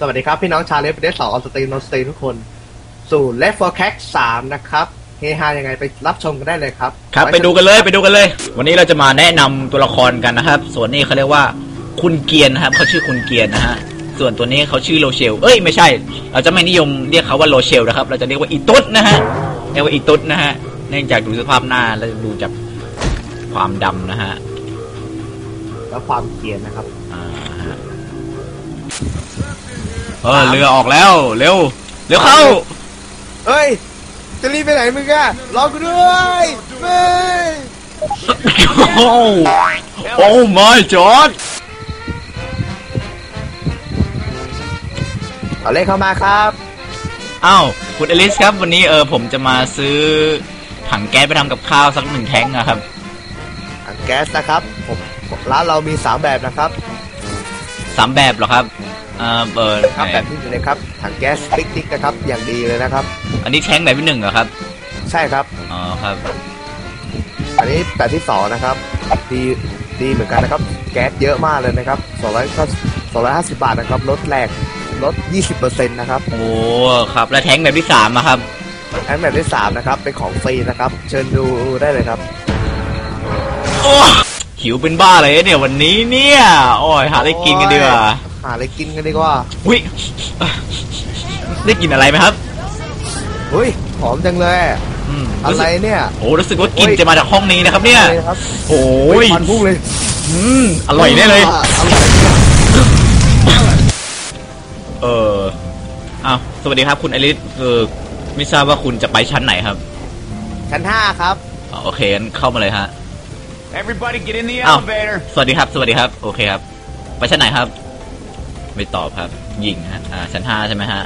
สวัสดีครับ พี่น้องชาวเลฟเดสสองออสตรีนอสตรีทุกคน สู่เลฟ for Cack สามนะครับเฮฮายังไงไปรับชมกันได้เลยครับ ครับ ไปดูกันเลยไปดูกันเลย วันนี้เราจะมาแนะนำตัวละครกันนะครับ ส่วนนี้เขาเรียกว่าคุณเกียร์นะครับเขาชื่อคุณเกียร์นะฮะส่วนตัวนี้เขาชื่อโรเชล เอ้ยไม่ใช่ เราจะไม่นิยมเรียกเขาว่าโรเชลนะครับ เราจะเรียกว่าอีตุ๊ดนะฮะเรียกว่าอีตุ๊ดนะฮะเนื่องจากดูสภาพหน้าและดูจากความดำนะฮะแล้วความเกรียนนะครับอ่าฮะ เออเรือออกแล้ว เร็ว เร็วเข้า เฮ้ย จะรีบไปไหนมึงอะรอกูด้วยเฮ้ยโอ้โอ้ my god เอาเลขเข้ามาครับอ้าวคุณเอลิสครับ วันนี้เออผมจะมาซื้อถังแก๊สไปทำกับข้าวสักหนึ่งแท้งนะครับ ถังแก๊สนะครับผมร้านเรามีสามแบบนะครับสามแบบเหรอครับเออเออครับแบบที่อยู่เลยครับถังแก๊สปิกนิกนะครับอย่างดีเลยนะครับ อันนี้แท้งแบบที่หนึ่งเหรอครับ ใช่ครับ อ๋อครับ อันนี้แบบที่สองนะครับ ดีดีเหมือนกันนะครับ แก๊สเยอะมากเลยนะครับสองร้อยก็สองร้อยห้าสิบบาทนะครับลดแรกลดยี่สิบเปอร์เซ็นต์นะครับโอ้ครับ แล้วแท้งแบบที่สามอะครับแอนแบบที่สามนะครับเป็นของฟรีนะครับ เชิญดูได้เลยครับโอ้หิวเป็นบ้าเลยเนี่ยวันนี้เนี่ย โอ้ยหาอะไรกินกันดีกว่า หาอะไรกินกันดีกว่าอุ้ยได้กินอะไรไหมครับ เฮ้ยหอมจังเลยอืมอะไรเนี่ยโอ้รู้สึกว่ากลินจะมาจากห้องนี้นะครับเนี่ย อะไรครับโอ้เฮ้ยควันพุ่งเลยอืมอร่อยแน่เลยอร่อยเอออ้าวสวัสดีครับคุณอลิสเออไม่ทราบว่าคุณจะไปชั้นไหนครับชั้นห้าครับ อ๋อโอเคงั้นเข้ามาเลยฮะ Everybody get in the Oh. elevator. สวัสดีครับ สวัสดีครับ โอเคครับ ไปชั้นไหนครับ ไม่ตอบครับยิงฮะอ่าชั้นห้าใช่ไหมฮะ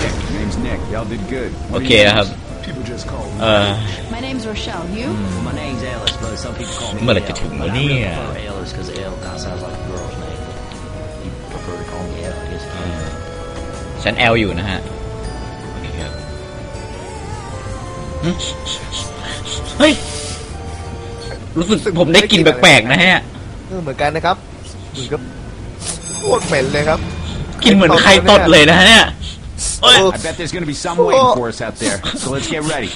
Nick, name's Nick. Y'all did good. โอ What เค are you นะครับ People just call เออ My name's Rochelle. You? My name's Ellis, but some people call me เมื่อไหร่จะ Elle, ถึง but วะ I เนี่ really ย prefer Ellis because El kind of sounds like a girl's name. You prefer to call me Elle, I guess you can. ชั้น L อยู่นะฮะโอเคครับหึเฮ้ยรู้สึกผมได้กลิ่นแปลกๆนะฮะ เออเหมือนกันนะครับเหมือนกับโคตรเหม็นเลยครับกลิ่นเหมือนไข่ตดเลยนะฮะเนี่ยเอ้ย I bet there's gonna be some waiting for us out there. So let's get ready.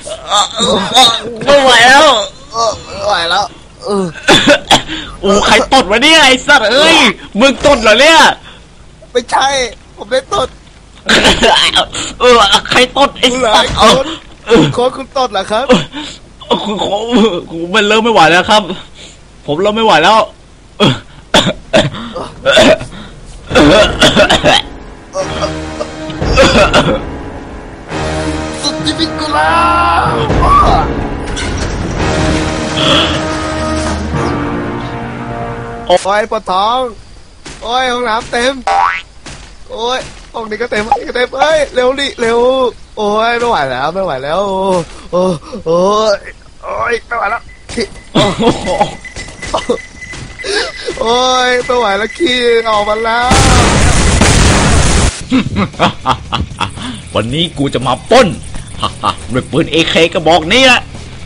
ไม่ไหวแล้วเออไม่ไหวแล้วเออโอ้ใครตดวะเนี่ยไอ้สัตว์เอ้ยมึงตดเหรอเนี่ยไม่ใช่ ผมได้ตดเออใครตดไอ้หลาสัยตว์คเอานเออโค้ชคุณตดเหรอครับเออคุณขอกูมันเริ่มไม่ไหวแล้วครับ ผมเริ่มไม่ไหวแล้วเออ สุดที่พิกุลาโอ้ยปวดท้อง โอ้ยห้องน้ำเต็ม โอ้ยห้องนี้ก็เต็มห้องนี้ก็เต็มเอ้ยเร็วดิเร็ว โอ้ยไม่ไหวแล้วไม่ไหวแล้ว โอ้โอ้ยโอ้ยไม่ไหวแล้ว โอ้โอ้ยไม่ไหวแล้วขี้ออกมาแล้ว วันนี้กูจะมาปล้นฮ่าฮ่าด้วยปืนเอเคกระบอกนี้แหละ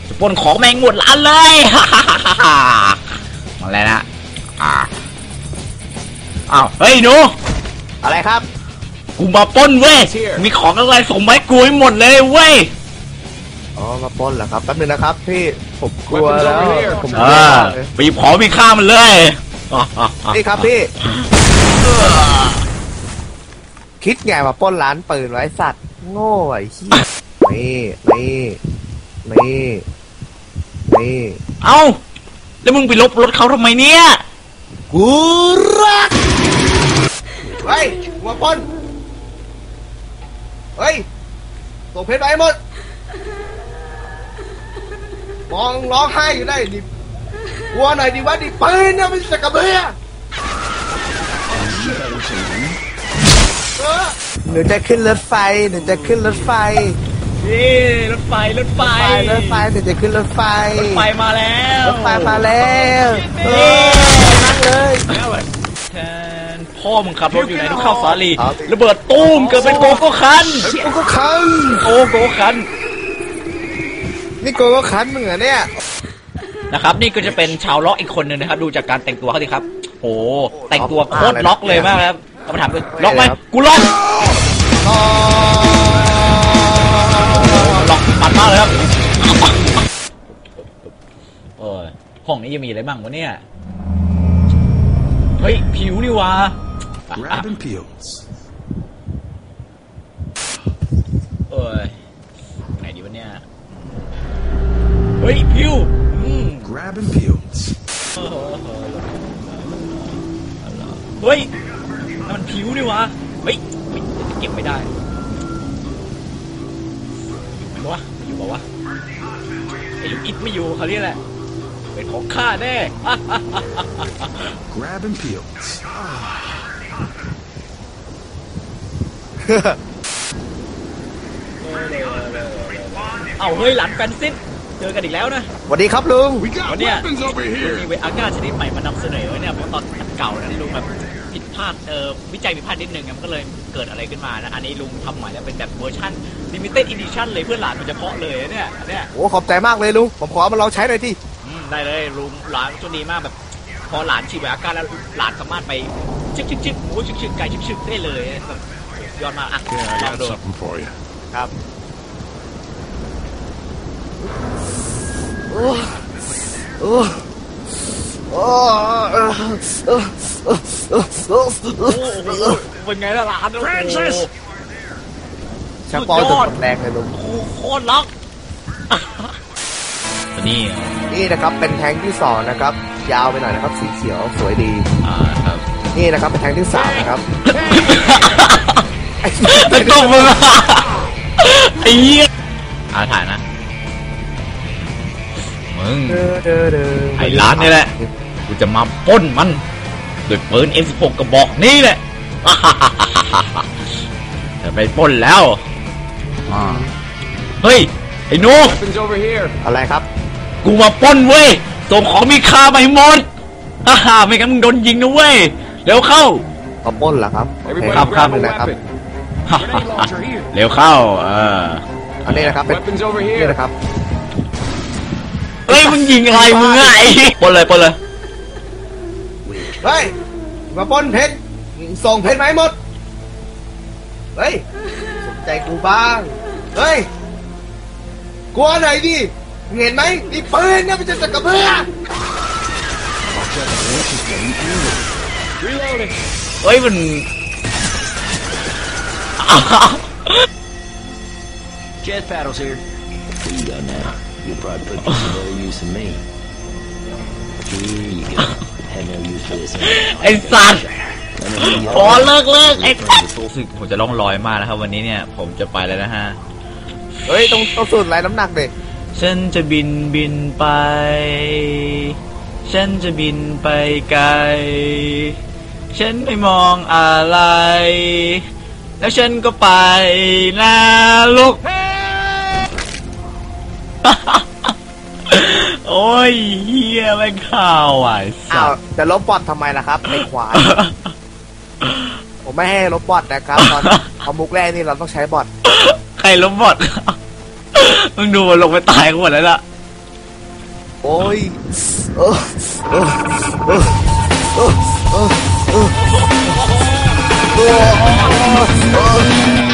จะปล้นของแมงหมดร้านเลยฮ่าฮ่าฮ่าฮ่าฮ่ามาแล้วนะอ่าอ้าวเฮ้ยหนูอะไรครับ กูมาปล้นเว้ยมีของอะไรส่งมาให้กูให้หมดเลยเว้ย อ๋อมาปล้นเหรอครับแป๊บนึงนะครับพี่ผมกลัว Weapons แล้ว over here ผมกลัวอ่ามากเลยไปหยิบของมีค่ามันเลยอ่าอ่าอ่า นี่ครับพี่ คิดไงมาปล้นร้านปืนไว้สัตว์ โง่ไอ้เหี้ยนี่นี่นี่นี่เอ้า แล้วมึงไปลบรถเขาทำไมเนี่ย กูรักเฮ้ยหัวปล้นเฮ้ยตัวเพชรไปหมด มองร้องไห้อยู่ได้ดิ กลัวหน่อยดิว่าดิปืนเนี่ยมันสกกระเบือเออหนูจะขึ้นรถไฟหนูจะขึ้นรถไฟนี่รถไฟรถไฟไฟรถไฟหนูจะขึ้นรถไฟไฟมาแล้วรถไฟมาแล้วเออนั่งเลยแทนพ่อมึงขับรถอยู่ไหนต้องเข้าสาลีครับระเบิดตู้มเกิดเป็นโกโก้คันโกโก้คันโอ้โกโก้คันนี่โกโก้คันมึงเหรอเนี่ย นะครับ นี่ก็จะเป็นชาวล็อกอีกคนหนึ่งนะครับ ดูจากการแต่งตัวเขาสิครับ โห แต่งตัวโคตรล็อกเลยมากครับเอามาถามเลยล็อกไหมไม่เลยครับกูล็อกอ๋อล็อกปัดมากเลยครับโอ้ยห้องนี้ยังมีอะไรบ้างวะเนี่ย เฮ้ย ผิวนี่วะอะอะ Grabbing peels. เอ้ยไหนดีวะเนี่ย เฮ้ย ผิวอืม Grabbing peels. เฮ้ยนั่นมันผิวนี่วะ เฮ้ยเฮ้ยเก็บไม่ได้ อยู่ไหมวะไม่อยู่เปล่าวะ ไอ้ลูกอิดไม่อยู่เขาเรียกแหละ เป็นของข้าแน่ Grabbing peels. เอาเฮ้ยหลานแฟนซิส เจอกันอีกแล้วนะ สวัสดีครับลุง We got What, yeah? weapons over มี here. เวอาก้าชนิดใหม่มานำเสนอเนี่ยเพราะตอนอันเก่านั้นลุงแบบผิดพลาดเออวิจัยผิดพลาดนิดนึงอะมันก็เลยเกิดอะไรขึ้นมานะ อันนี้ลุงทำใหม่แล้วเป็นแบบเวอร์ชัน limited edition เลยเพื่อหลานโดยเฉพาะเลยนะเนี่ยอันเนี่ยโอ้ขอบใจมากเลยลุง ผมขอเอามาลองใช้หน่อยที่อืมได้เลยลุงหลานตัวดีมากแบบ พอหลานฉีดเวอาก้าแล้วหลานสามารถไปชึกชึกชึกโอ้ชึกชึกไก่ชึกชึกได้เลยแบบยอดมากอะ Yeah, I ลอง got ดู something for you. ครับโอ้โอ้โอ้โอ้โอ้โอ้โอ้ โอ้โห เป็นไงล่ะหลานโอ้โห Francis ชักปอจนหมดแรงเลยลุงโอ้โหโคตรล็อก นี่นี่นะครับเป็นแทงค์ที่สองนะครับ ยาวไปหน่อยนะครับ สีเขียวสวยดี อ่าครับนี่นะครับเป็นแทงค์ที่สามนะครับเป็นตบมือไอ้เหี้ยอาถ่ายนะ มึง ไอ้ร้านนี่แหละ กูจะมาปล้นมันด้วยปืน M16 กระบอกนี้แหละจะไปปล้นแล้วอ่าเฮ้ย ไอ้หนู Weapons over here. อะไรครับ กูมาปล้นเว้ย ส่งของมีค่าไปหมดฮ่าฮ่าไม่งั้นมึงโดนยิงนะเว้ย เร็วเข้าขอปล้นเหรอครับโอเค Everybody ครับ grab a นะครับ weapon. Grenade launcher here. เร็วเข้า เอออันนี้นะครับ เป็น Weapons over นี่ here. นะครับ เฮ้ยมึงยิงอะไรมึงอะไอ้ปล้นเลยปล้นเลยเฮ้ยมาปล้นเพชรส่งเพชรมาให้หมด เฮ้ยสนใจกูบ้าง เฮ้ยกลัวหน่อยดิมึงเห็นไหมนี่ปืนเนี่ยมันจะสักกระเบือ Reloading. เฮ้ยมัน Jet paddles here. Here you go now. You'll probably put this to better use than me. Here you go. Had no use for this. ไอ้สัตว์ Let me hear you พอเลิกเลิกไอ้สัตว์รู้สึกผมจะล่องลอยมากนะครับ วันนี้เนี่ย ผมจะไปแล้วนะฮะ เฮ้ยต้องต้องสูดไรน้ำหนักเด็ฉันจะบินบินไป ฉันจะบินไปไกล ฉันไม่มองอะไร แล้วฉันก็ไปนะลูก ยเฮียไม่ข่าวอะไอ้สัอ้าวตว์จะลบบอททำไมล่ะครับไอ้ควายผมไม่ให้ลบบอทนะครับตอนเอามุกแรกนี่เราต้องใช้บอทใครล้มบอดมึงดูมันลงไปตายกันหมดแล้วล่ะ โอ้ยเออเออเออเออเออเออเออ